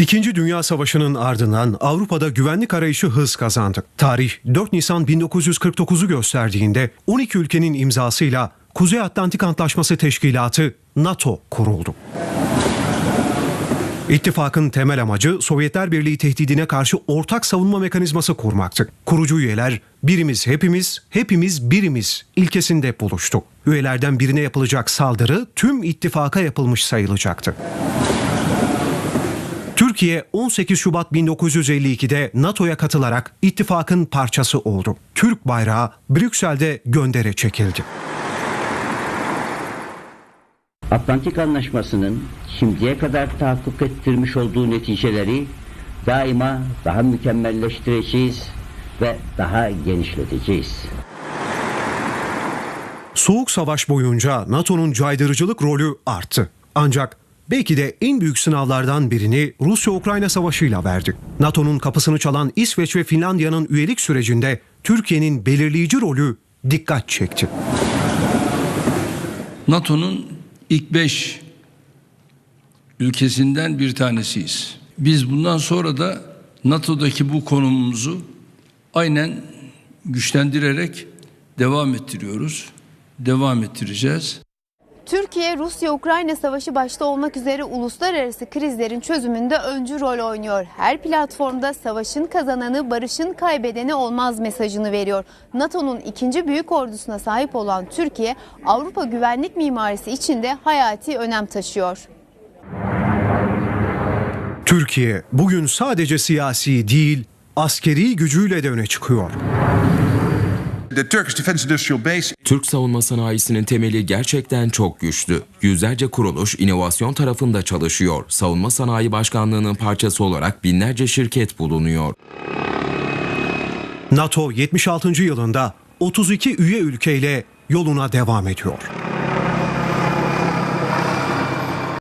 İkinci Dünya Savaşı'nın ardından Avrupa'da güvenlik arayışı hız kazandı. Tarih 4 Nisan 1949'u gösterdiğinde 12 ülkenin imzasıyla Kuzey Atlantik Antlaşması Teşkilatı NATO kuruldu. İttifakın temel amacı Sovyetler Birliği tehdidine karşı ortak savunma mekanizması kurmaktı. Kurucu üyeler birimiz hepimiz, hepimiz birimiz ilkesinde buluştu. Üyelerden birine yapılacak saldırı tüm ittifaka yapılmış sayılacaktı. Türkiye 18 Şubat 1952'de NATO'ya katılarak ittifakın parçası oldu. Türk bayrağı Brüksel'de göndere çekildi. Atlantik Anlaşması'nın şimdiye kadar tahakkuk ettirmiş olduğu neticeleri daima daha mükemmelleştireceğiz ve daha genişleteceğiz. Soğuk Savaş boyunca NATO'nun caydırıcılık rolü arttı. Ancak belki de en büyük sınavlardan birini Rusya-Ukrayna savaşıyla verdi. NATO'nun kapısını çalan İsveç ve Finlandiya'nın üyelik sürecinde Türkiye'nin belirleyici rolü dikkat çekti. NATO'nun ilk beş ülkesinden bir tanesiyiz. Biz bundan sonra da NATO'daki bu konumumuzu aynen güçlendirerek devam ettiriyoruz. Devam ettireceğiz. Türkiye, Rusya-Ukrayna savaşı başta olmak üzere uluslararası krizlerin çözümünde öncü rol oynuyor. Her platformda savaşın kazananı, barışın kaybedeni olmaz mesajını veriyor. NATO'nun ikinci büyük ordusuna sahip olan Türkiye, Avrupa güvenlik mimarisi içinde hayati önem taşıyor. Türkiye bugün sadece siyasi değil, askeri gücüyle de öne çıkıyor. Türk savunma sanayisinin temeli gerçekten çok güçlü. Yüzlerce kuruluş inovasyon tarafında çalışıyor. Savunma Sanayi Başkanlığı'nın parçası olarak binlerce şirket bulunuyor. NATO 76. yılında 32 üye ülkeyle yoluna devam ediyor.